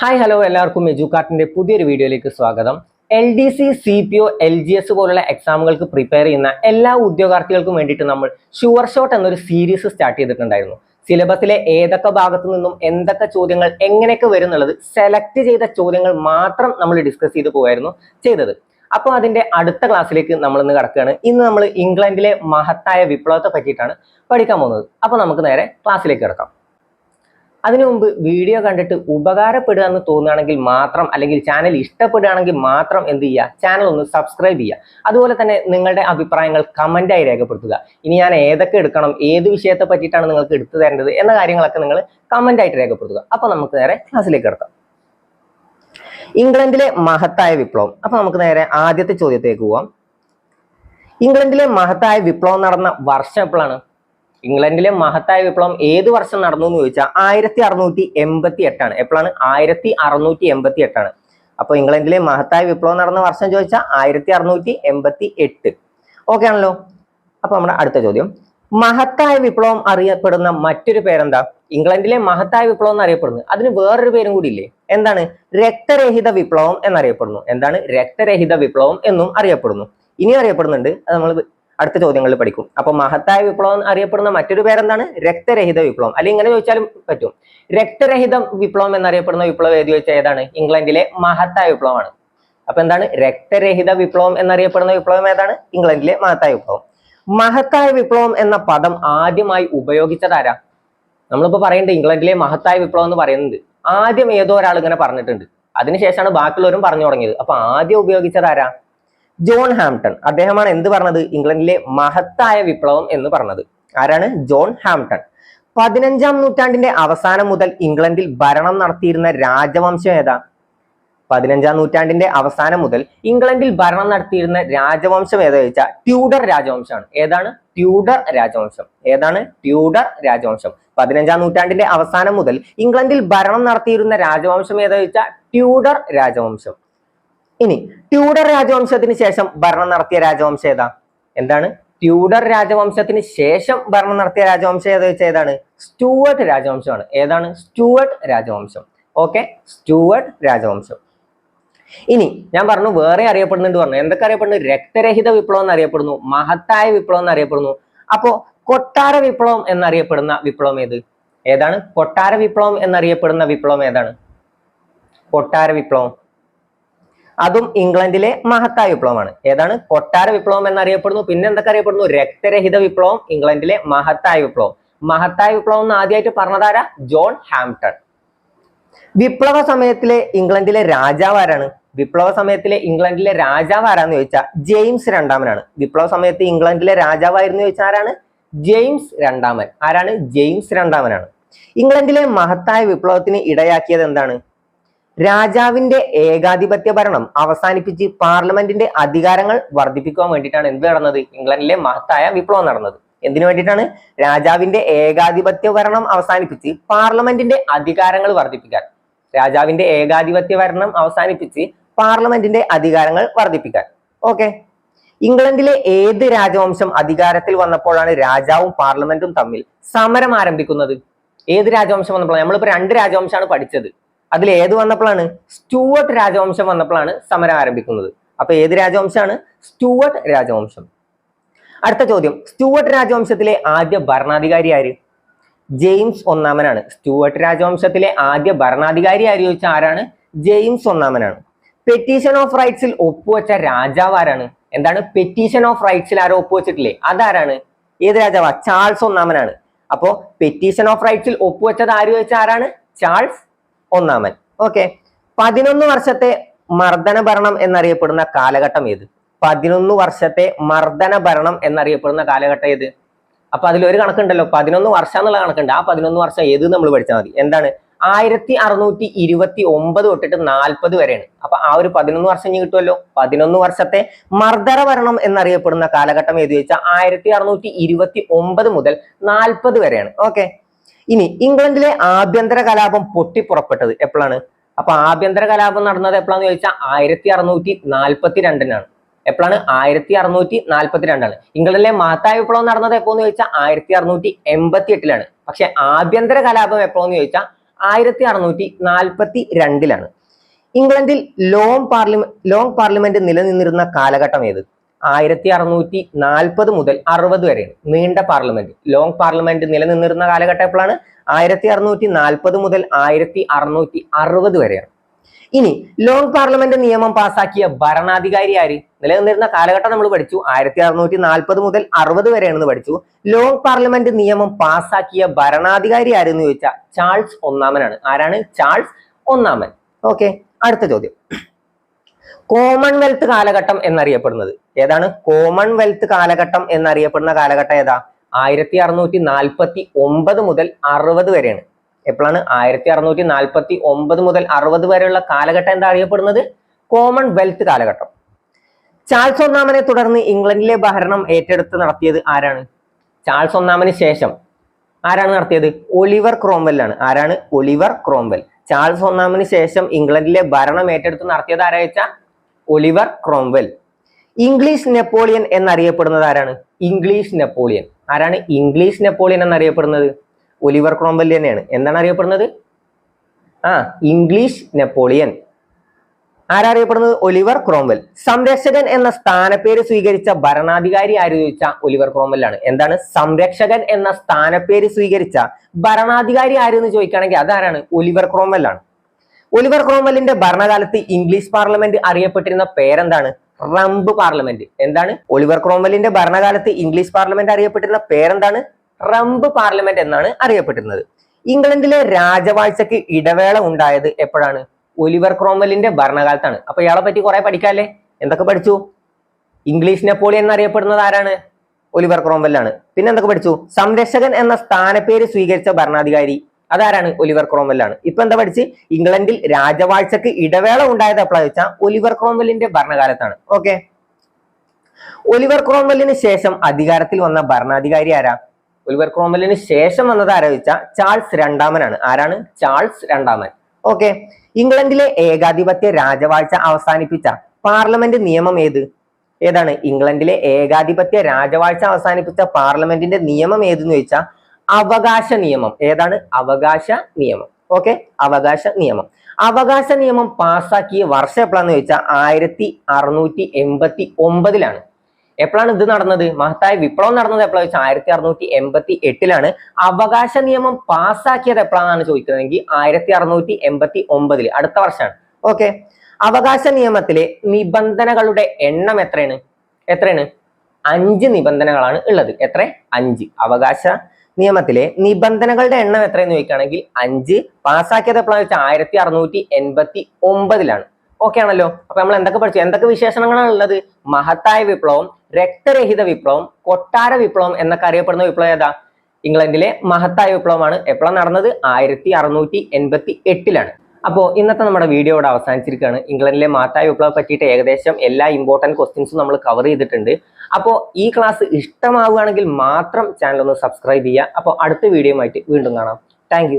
Hi hello എല്ലാവർക്കും എജുക്കാർട്ടിന്റെ പുതിയൊരു വീഡിയോയിലേക്ക് സ്വാഗതം. L D C C P O L G S പോലുള്ള എക്സാമുകൾക്ക് പ്രിപ്പയർ ചെയ്യുന്ന എല്ലാ ഉദ്യോഗാർത്ഥികൾക്കും വേണ്ടിയിട്ട് നമ്മൾ ഷുവർ ഷോട്ട് എന്നൊരു സീരീസ് സ്റ്റാർട്ട് ചെയ്തിട്ടുണ്ടായിരുന്നു. സിലബസിലെ ഏതൊക്കെ ഭാഗത്തു നിന്നും എന്തൊക്കെ ചോദ്യങ്ങൾ എങ്ങനെയൊക്കെ വരും എന്നുള്ളത് സെലക്ട് ചെയ്ത ചോദ്യങ്ങൾ മാത്രം നമ്മൾ ഡിസ്കസ് ചെയ്ത് പോകായിരുന്നു ചെയ്തത്. അപ്പോൾ അതിന്റെ അടുത്ത ക്ലാസ്സിലേക്ക് നമ്മൾ ഇന്ന് കിടക്കുകയാണ്. ഇന്ന് നമ്മൾ ഇംഗ്ലണ്ടിലെ മഹത്തായ വിപ്ലവത്തെ പറ്റിയിട്ടാണ് പഠിക്കാൻ പോകുന്നത്. അപ്പോൾ നമുക്ക് നേരെ ക്ലാസ്സിലേക്ക് കിടക്കാം. അതിനു മുമ്പ് വീഡിയോ കണ്ടിട്ട് ഉപകാരപ്പെടുക എന്ന് തോന്നുകയാണെങ്കിൽ മാത്രം അല്ലെങ്കിൽ ചാനൽ ഇഷ്ടപ്പെടുകയാണെങ്കിൽ മാത്രം എന്ത് ചെയ്യുക? ചാനൽ ഒന്ന് സബ്സ്ക്രൈബ് ചെയ്യുക. അതുപോലെ തന്നെ നിങ്ങളുടെ അഭിപ്രായങ്ങൾ കമന്റായി രേഖപ്പെടുത്തുക. ഇനി ഞാൻ ഏതൊക്കെ എടുക്കണം ഏത് വിഷയത്തെ പറ്റിയിട്ടാണ് നിങ്ങൾക്ക് എടുത്തു തരേണ്ടത് എന്ന കാര്യങ്ങളൊക്കെ നിങ്ങൾ കമന്റായിട്ട് രേഖപ്പെടുത്തുക. അപ്പോൾ നമുക്ക് നേരെ ക്ലാസ്സിലേക്ക് കിടക്കാം. ഇംഗ്ലണ്ടിലെ മഹത്തായ വിപ്ലവം. അപ്പോൾ നമുക്ക് നേരെ ആദ്യത്തെ ചോദ്യത്തേക്ക് പോവാം. ഇംഗ്ലണ്ടിലെ മഹത്തായ വിപ്ലവം നടന്ന വർഷം എപ്പോഴാണ്? ഇംഗ്ലണ്ടിലെ മഹത്തായ വിപ്ലവം ഏത് വർഷം നടന്നു എന്ന് ചോദിച്ചാൽ ആയിരത്തി അറുന്നൂറ്റി എൺപത്തി എട്ടാണ് എപ്പോഴാണ് ആയിരത്തി അറുന്നൂറ്റി എൺപത്തി എട്ടാണ് അപ്പൊ ഇംഗ്ലണ്ടിലെ മഹത്തായ വിപ്ലവം നടന്ന വർഷം ചോദിച്ചാൽ ആയിരത്തി അറുന്നൂറ്റി എൺപത്തി എട്ട് ഓക്കെ ആണല്ലോ? അപ്പൊ നമ്മുടെ അടുത്ത ചോദ്യം. മഹത്തായ വിപ്ലവം അറിയപ്പെടുന്ന മറ്റൊരു പേരെന്താ? ഇംഗ്ലണ്ടിലെ മഹത്തായ വിപ്ലവം എന്ന് എന്നറിയപ്പെടുന്നു അതിന് വേറൊരു പേരും കൂടി ഇല്ലേ? എന്താണ്? രക്തരഹിത വിപ്ലവം എന്നറിയപ്പെടുന്നു. എന്താണ്? രക്തരഹിത വിപ്ലവം എന്നും അറിയപ്പെടുന്നു. ഇനി അറിയപ്പെടുന്നുണ്ട്. അത് നമ്മൾ അടുത്ത ചോദ്യങ്ങളിൽ പഠിക്കും. അപ്പൊ മഹത്തായ വിപ്ലവം അറിയപ്പെടുന്ന മറ്റൊരു പേരെന്താണ്? രക്തരഹിത വിപ്ലവം. അല്ലെങ്കിൽ ഇങ്ങനെ ചോദിച്ചാലും പറ്റും. രക്തരഹിത വിപ്ലവം എന്നറിയപ്പെടുന്ന വിപ്ലവം ഏത് ചോദിച്ചാൽ ഏതാണ്? ഇംഗ്ലണ്ടിലെ മഹത്തായ വിപ്ലവമാണ്. അപ്പൊ എന്താണ്? രക്തരഹിത വിപ്ലവം എന്നറിയപ്പെടുന്ന വിപ്ലവം ഏതാണ്? ഇംഗ്ലണ്ടിലെ മഹത്തായ വിപ്ലവം. മഹത്തായ വിപ്ലവം എന്ന പദം ആദ്യമായി ഉപയോഗിച്ചതാരാ നമ്മളിപ്പോ പറയുന്നത് ഇംഗ്ലണ്ടിലെ മഹത്തായ വിപ്ലവം എന്ന് പറയുന്നത് ആദ്യം ഏതോ ഒരാൾ ഇങ്ങനെ പറഞ്ഞിട്ടുണ്ട്. അതിനുശേഷമാണ് ബാക്കിയുള്ളവരും പറഞ്ഞു തുടങ്ങിയത്. അപ്പൊ ആദ്യം ഉപയോഗിച്ചത് ആരാ? John Hampton. അദ്ദേഹമാണ് എന്ത് പറഞ്ഞത്? ഇംഗ്ലണ്ടിലെ മഹത്തായ വിപ്ലവം എന്ന് പറഞ്ഞത്. ആരാണ്? John Hampton. പതിനഞ്ചാം നൂറ്റാണ്ടിന്റെ അവസാനം മുതൽ ഇംഗ്ലണ്ടിൽ ഭരണം നടത്തിയിരുന്ന രാജവംശം ഏതാ? പതിനഞ്ചാം നൂറ്റാണ്ടിന്റെ അവസാനം മുതൽ ഇംഗ്ലണ്ടിൽ ഭരണം നടത്തിയിരുന്ന രാജവംശം ഏതാ ചോദിച്ചാൽ ട്യൂഡർ രാജവംശമാണ്. ഏതാണ്? ട്യൂഡർ രാജവംശം. ഏതാണ്? ട്യൂഡർ രാജവംശം. പതിനഞ്ചാം നൂറ്റാണ്ടിന്റെ അവസാനം മുതൽ ഇംഗ്ലണ്ടിൽ ഭരണം നടത്തിയിരുന്ന രാജവംശം ഏതാ ചോദിച്ചാൽ ട്യൂഡർ രാജവംശം. ഇനി ട്യൂഡർ രാജവംശത്തിന് ശേഷം ഭരണം നടത്തിയ രാജവംശം ഏതാ? എന്താണ്? ട്യൂഡർ രാജവംശത്തിന് ശേഷം ഭരണം നടത്തിയ രാജവംശം ഏതാ വെച്ചാൽ ഏതാണ്? സ്റ്റുവർട്ട് രാജവംശമാണ്. ഏതാണ്? സ്റ്റുവർട്ട് രാജവംശം. ഓക്കെ സ്റ്റുവർട്ട് രാജവംശം. ഇനി ഞാൻ പറഞ്ഞു വേറെ അറിയപ്പെടുന്നുണ്ട് പറഞ്ഞു. എന്തൊക്കെ അറിയപ്പെടുന്നു? രക്തരഹിത വിപ്ലവം എന്നറിയപ്പെടുന്നു. മഹത്തായ വിപ്ലവം എന്നറിയപ്പെടുന്നു. അപ്പോ കൊട്ടാര വിപ്ലവം എന്നറിയപ്പെടുന്ന വിപ്ലവം ഏത്? ഏതാണ്? കൊട്ടാര വിപ്ലവം എന്നറിയപ്പെടുന്ന വിപ്ലവം ഏതാണ്? കൊട്ടാര വിപ്ലവം. അതും ഇംഗ്ലണ്ടിലെ മഹത്തായ വിപ്ലവമാണ്. ഏതാണ്? കൊട്ടാര വിപ്ലവം എന്നറിയപ്പെടുന്നു. പിന്നെ എന്തൊക്കെ അറിയപ്പെടുന്നു? രക്തരഹിത വിപ്ലവം ഇംഗ്ലണ്ടിലെ മഹത്തായ വിപ്ലവം. മഹത്തായ വിപ്ലവം എന്ന് ആദ്യമായിട്ട് പറഞ്ഞതാരാ? John Hampton. വിപ്ലവ സമയത്തിലെ ഇംഗ്ലണ്ടിലെ രാജാവ് ആരാണ്? വിപ്ലവ സമയത്തിലെ ഇംഗ്ലണ്ടിലെ രാജാവ് ആരാന്ന് ചോദിച്ചാൽ ജെയിംസ് രണ്ടാമനാണ്. വിപ്ലവ സമയത്ത് ഇംഗ്ലണ്ടിലെ രാജാവായിരുന്നു ചോദിച്ചാൽ ആരാണ്? ജെയിംസ് രണ്ടാമൻ. ആരാണ്? ജെയിംസ് രണ്ടാമനാണ്. ഇംഗ്ലണ്ടിലെ മഹത്തായ വിപ്ലവത്തിന് ഇടയാക്കിയത് എന്താണ്? രാജാവിന്റെ ഏകാധിപത്യ ഭരണം അവസാനിപ്പിച്ച് പാർലമെന്റിന്റെ അധികാരങ്ങൾ വർദ്ധിപ്പിക്കാൻ വേണ്ടിയിട്ടാണ് എന്ത് നടന്നത്? ഇംഗ്ലണ്ടിലെ മഹത്തായ വിപ്ലവം നടന്നത്. എന്തിനു വേണ്ടിയിട്ടാണ്? രാജാവിന്റെ ഏകാധിപത്യ ഭരണം അവസാനിപ്പിച്ച് പാർലമെന്റിന്റെ അധികാരങ്ങൾ വർദ്ധിപ്പിക്കാൻ. രാജാവിന്റെ ഏകാധിപത്യ ഭരണം അവസാനിപ്പിച്ച് പാർലമെന്റിന്റെ അധികാരങ്ങൾ വർദ്ധിപ്പിക്കാൻ. ഓക്കെ. ഇംഗ്ലണ്ടിലെ ഏത് രാജവംശം അധികാരത്തിൽ വന്നപ്പോഴാണ് രാജാവും പാർലമെന്റും തമ്മിൽ സമരം ആരംഭിക്കുന്നത്? ഏത് രാജവംശം വന്നപ്പോഴാണ്? നമ്മളിപ്പോ രണ്ട് രാജവംശമാണ് പഠിച്ചത്. അതിൽ ഏത് വന്നപ്പോഴാണ് സ്റ്റുവർട്ട് രാജവംശം വന്നപ്പോഴാണ് സമരം ആരംഭിക്കുന്നത്. അപ്പൊ ഏത് രാജവംശമാണ്? സ്റ്റുവർട്ട് രാജവംശം. അടുത്ത ചോദ്യം. സ്റ്റുവർട്ട് രാജവംശത്തിലെ ആദ്യ ഭരണാധികാരി ആര്? ജെയിംസ് ഒന്നാമനാണ്. സ്റ്റുവർട്ട് രാജവംശത്തിലെ ആദ്യ ഭരണാധികാരി ആര് ചോദിച്ചാൽ ആരാണ്? ജെയിംസ് ഒന്നാമനാണ്. പെറ്റീഷൻ ഓഫ് റൈറ്റ്സിൽ ഒപ്പുവെച്ച രാജാവ് ആരാണ്? എന്താണ്? പെറ്റീഷൻ ഓഫ് റൈറ്റ്സിൽ ആരോ ഒപ്പുവെച്ചിട്ടില്ലേ? അതാരാണ്? ഏത് രാജാവാ? ചാൾസ് ഒന്നാമനാണ്. അപ്പോ പെറ്റീഷൻ ഓഫ് റൈറ്റ്സിൽ ഒപ്പുവെച്ചത് ആര് ചോദിച്ചാൽ ആരാണ്? ചാൾസ് ഒന്നാമൻ. ഓക്കെ പതിനൊന്ന് വർഷത്തെ മർദ്ദന ഭരണം എന്നറിയപ്പെടുന്ന കാലഘട്ടം ഏത്? പതിനൊന്ന് വർഷത്തെ മർദ്ദന ഭരണം എന്നറിയപ്പെടുന്ന കാലഘട്ടം ഏത്? അപ്പൊ അതിൽ ഒരു കണക്കുണ്ടല്ലോ. പതിനൊന്ന് വർഷം എന്നുള്ള കണക്കുണ്ട്. ആ പതിനൊന്ന് വർഷം ഏത് നമ്മൾ പഠിച്ചാൽ മതി. എന്താണ്? ആയിരത്തി അറുന്നൂറ്റി ഇരുപത്തി ഒമ്പത് തൊട്ടിട്ട് നാൽപ്പത് വരെയാണ്. അപ്പൊ ആ ഒരു പതിനൊന്ന് വർഷം ഇനി കിട്ടുമല്ലോ. പതിനൊന്ന് വർഷത്തെ മർദ്ദന ഭരണം എന്നറിയപ്പെടുന്ന കാലഘട്ടം ഏത് ചോദിച്ചാൽ ആയിരത്തി അറുന്നൂറ്റി ഇരുപത്തി ഒമ്പത് മുതൽ നാൽപ്പത് വരെയാണ്. ഓക്കെ ഇനി ഇംഗ്ലണ്ടിലെ ആഭ്യന്തര കലാപം പൊട്ടിപ്പുറപ്പെട്ടത് എപ്പോഴാണ്? അപ്പൊ ആഭ്യന്തര കലാപം നടന്നത് എപ്പോഴാന്ന് ചോദിച്ചാൽ ആയിരത്തി അറുന്നൂറ്റി നാൽപ്പത്തി രണ്ടിനാണ് എപ്പോഴാണ്? ആയിരത്തി അറുന്നൂറ്റി നാൽപ്പത്തി രണ്ടാണ് ഇംഗ്ലണ്ടിലെ മഹത്തായ വിപ്ലവം നടന്നത് എപ്പോന്ന് ചോദിച്ചാൽ ആയിരത്തി അറുന്നൂറ്റി എൺപത്തി എട്ടിലാണ് പക്ഷെ ആഭ്യന്തര കലാപം എപ്പോഴെന്ന് ചോദിച്ചാൽ ആയിരത്തി അറുന്നൂറ്റി നാൽപ്പത്തി രണ്ടിലാണ് ഇംഗ്ലണ്ടിൽ ലോങ് പാർലമെന്റ് ലോങ് പാർലമെന്റ് നിലനിന്നിരുന്ന കാലഘട്ടം ഏത്? ആയിരത്തി അറുന്നൂറ്റി നാൽപ്പത് മുതൽ അറുപത് വരെയാണ് നീണ്ട പാർലമെന്റ്. ലോങ് പാർലമെന്റ് നിലനിന്നിരുന്ന കാലഘട്ടം എപ്പോഴാണ്? ആയിരത്തി അറുന്നൂറ്റി നാൽപ്പത് മുതൽ ആയിരത്തി അറുന്നൂറ്റി അറുപത് വരെയാണ്. ഇനി ലോങ് പാർലമെന്റ് നിയമം പാസാക്കിയ ഭരണാധികാരി ആര്? നിലനിന്നിരുന്ന കാലഘട്ടം നമ്മൾ പഠിച്ചു. ആയിരത്തി അറുന്നൂറ്റി നാൽപ്പത് മുതൽ അറുപത് വരെയാണെന്ന് പഠിച്ചു. ലോങ് പാർലമെന്റ് നിയമം പാസാക്കിയ ഭരണാധികാരി ആരെന്ന് ചോദിച്ചാൽ ചാൾസ് ഒന്നാമനാണ്. ആരാണ്? ചാൾസ് ഒന്നാമൻ. ഓക്കെ അടുത്ത ചോദ്യം. കോമൺവെൽത്ത് കാലഘട്ടം എന്നറിയപ്പെടുന്നത്. ഏതാണ്? കോമൺവെൽത്ത് കാലഘട്ടം എന്നറിയപ്പെടുന്ന കാലഘട്ടം ഏതാ? ആയിരത്തി അറുന്നൂറ്റി നാൽപ്പത്തി ഒമ്പത് മുതൽ അറുപത് വരെയാണ്. എപ്പോഴാണ്? ആയിരത്തി അറുന്നൂറ്റി നാൽപ്പത്തി ഒമ്പത് മുതൽ അറുപത് വരെയുള്ള കാലഘട്ടം എന്താ അറിയപ്പെടുന്നത്? കോമൺവെൽത്ത് കാലഘട്ടം. ചാൾസ് ഒന്നാമനെ തുടർന്ന് ഇംഗ്ലണ്ടിലെ ഭരണം ഏറ്റെടുത്ത് നടത്തിയത് ആരാണ്? ചാൾസ് ഒന്നാമന് ശേഷം ആരാണ് നടത്തിയത്? ഒലിവർ ക്രോംവെൽ ആണ് ആരാണ്? Oliver Cromwell. ചാൾസ് ഒന്നാമന് ശേഷം ഇംഗ്ലണ്ടിലെ ഭരണം ഏറ്റെടുത്ത് നടത്തിയത് ആരാ ഒലിവർ ക്രോംവെൽ. ഇംഗ്ലീഷ് നെപ്പോളിയൻ എന്നറിയപ്പെടുന്നത് ആരാണ്? English Napoleon. ആരാണ് ഇംഗ്ലീഷ് നെപ്പോളിയൻ എന്നറിയപ്പെടുന്നത്? ഒലിവർ ക്രോംവെൽ തന്നെയാണ്. എന്താണ് അറിയപ്പെടുന്നത്? ആ ഇംഗ്ലീഷ് നെപ്പോളിയൻ. ആരറിയപ്പെടുന്നത് ഒലിവർ ക്രോംവെൽ. സംരക്ഷകൻ എന്ന സ്ഥാനപ്പേര് സ്വീകരിച്ച ഭരണാധികാരി ആര് ചോദിച്ച? ഒലിവർ ക്രോംവെൽ ആണ്. എന്താണ്? സംരക്ഷകൻ എന്ന സ്ഥാനപ്പേര് സ്വീകരിച്ച ഭരണാധികാരി ആര് എന്ന് ചോദിക്കുകയാണെങ്കിൽ അതാരാണ്? ഒലിവർ ക്രോംവെൽ ആണ്. ഒലിവർ ക്രോംവെല്ലിന്റെ ഭരണകാലത്ത് ഇംഗ്ലീഷ് പാർലമെന്റ് അറിയപ്പെട്ടിരുന്ന പേരെന്താണ്? Rump parliament. എന്താണ്? ഒലിവർ ക്രോംവെല്ലിന്റെ ഭരണകാലത്ത് ഇംഗ്ലീഷ് പാർലമെന്റ് അറിയപ്പെട്ടിരുന്ന പേരെന്താണ്? റംബ് പാർലമെന്റ് എന്നാണ് അറിയപ്പെട്ടിരുന്നത്. ഇംഗ്ലണ്ടിലെ രാജവാഴ്ചക്ക് ഇടവേള ഉണ്ടായത് എപ്പോഴാണ്? ഒലിവർ ക്രോംവെല്ലിന്റെ ഭരണകാലത്താണ്. അപ്പൊ ഇയാളെ പറ്റി കുറെ പഠിക്കാല്ലേ? എന്തൊക്കെ പഠിച്ചു? ഇംഗ്ലീഷ് നെപ്പോളിയൻ എന്നറിയപ്പെടുന്നത് ആരാണ്? ഒലിവർ ക്രോംവെല്ലാണ്. പിന്നെ എന്തൊക്കെ പഠിച്ചു? സംരക്ഷകൻ എന്ന സ്ഥാനപ്പേര് സ്വീകരിച്ച ഭരണാധികാരി അതാരാണ് ഒലിവർ ക്രോംവെല്ലാണ്? ഇപ്പൊ എന്താ പഠിച്ച്? ഇംഗ്ലണ്ടിൽ രാജവാഴ്ചക്ക് ഇടവേള ഉണ്ടായത് എപ്പോഴാ വെച്ചാൽ ഒലിവർ ക്രോംവെല്ലിന്റെ ഭരണകാലത്താണ്. ഓക്കെ. ഒലിവർ ക്രോംവെല്ലിന് ശേഷം അധികാരത്തിൽ വന്ന ഭരണാധികാരി ആരാ? ഒലിവർ ക്രോംവെല്ലിന് ശേഷം വന്നത് ആരാ വെച്ചാൽ ചാൾസ് രണ്ടാമനാണ്. ആരാണ്? ചാൾസ് രണ്ടാമൻ. ഓക്കെ. ഇംഗ്ലണ്ടിലെ ഏകാധിപത്യ രാജവാഴ്ച അവസാനിപ്പിച്ച പാർലമെന്റ് നിയമം ഏത്? ഏതാണ്? ഇംഗ്ലണ്ടിലെ ഏകാധിപത്യ രാജവാഴ്ച അവസാനിപ്പിച്ച പാർലമെന്റിന്റെ നിയമം ഏതെന്ന് ചോദിച്ചാൽ അവകാശ നിയമം. ഏതാണ്? അവകാശ നിയമം. ഓക്കെ അവകാശ നിയമം. അവകാശ നിയമം പാസ്സാക്കിയ വർഷം എപ്പോഴാന്ന് ചോദിച്ചാൽ ആയിരത്തി അറുന്നൂറ്റി എൺപത്തി ഒമ്പതിലാണ്. എപ്പോഴാണ് ഇത് നടന്നത്? മഹത്തായ വിപ്ലവം നടന്നത് എപ്പോഴാണ് വെച്ചാൽ ആയിരത്തി അറുന്നൂറ്റി എൺപത്തി എട്ടിലാണ്. അവകാശ നിയമം പാസ്സാക്കിയത് എപ്പോഴാണെന്നാണ് ചോദിക്കുന്നതെങ്കിൽ ആയിരത്തി അറുന്നൂറ്റി എൺപത്തി ഒമ്പതിൽ അടുത്ത വർഷമാണ് ഓക്കെ അവകാശ നിയമത്തിലെ നിബന്ധനകളുടെ എണ്ണം എത്രയാണ്? എത്രയാണ്? അഞ്ച് നിബന്ധനകളാണ് ഉള്ളത്. എത്ര? അഞ്ച്. അവകാശ നിയമത്തിലെ നിബന്ധനകളുടെ എണ്ണം എത്രയെന്ന് ചോദിക്കുകയാണെങ്കിൽ അഞ്ച് പാസ്സാക്കിയത് എപ്പോഴാണ് വെച്ചാൽ ആയിരത്തി അറുന്നൂറ്റി എൺപത്തി ഒമ്പതിലാണ് ഓക്കെ ആണല്ലോ. അപ്പൊ നമ്മൾ എന്തൊക്കെ പഠിച്ചു? എന്തൊക്കെ വിശേഷണങ്ങളാണ് ഉള്ളത്? മഹത്തായ വിപ്ലവം രക്തരഹിത വിപ്ലവം കൊട്ടാര വിപ്ലവം എന്നൊക്കെ അറിയപ്പെടുന്ന വിപ്ലവം ഏതാ? ഇംഗ്ലണ്ടിലെ മഹത്തായ വിപ്ലവമാണ്. എപ്പോഴാണ് നടന്നത്? ആയിരത്തി അറുന്നൂറ്റി എൺപത്തി എട്ടിലാണ് അപ്പോൾ ഇന്നത്തെ നമ്മുടെ വീഡിയോ ഇവിടെ അവസാനിച്ചിരിക്കുകയാണ്. ഇംഗ്ലണ്ടിലെ മാറ്റായ വിപ്ലവം പറ്റിയിട്ട് ഏകദേശം എല്ലാ ഇമ്പോർട്ടന്റ് ക്വസ്റ്റ്യൻസും നമ്മൾ കവർ ചെയ്തിട്ടുണ്ട്. അപ്പോൾ ഈ ക്ലാസ് ഇഷ്ടമാവുകയാണെങ്കിൽ മാത്രം ചാനൽ ഒന്ന് സബ്സ്ക്രൈബ് ചെയ്യുക. അപ്പോൾ അടുത്ത വീഡിയോ വീണ്ടും കാണാം. താങ്ക്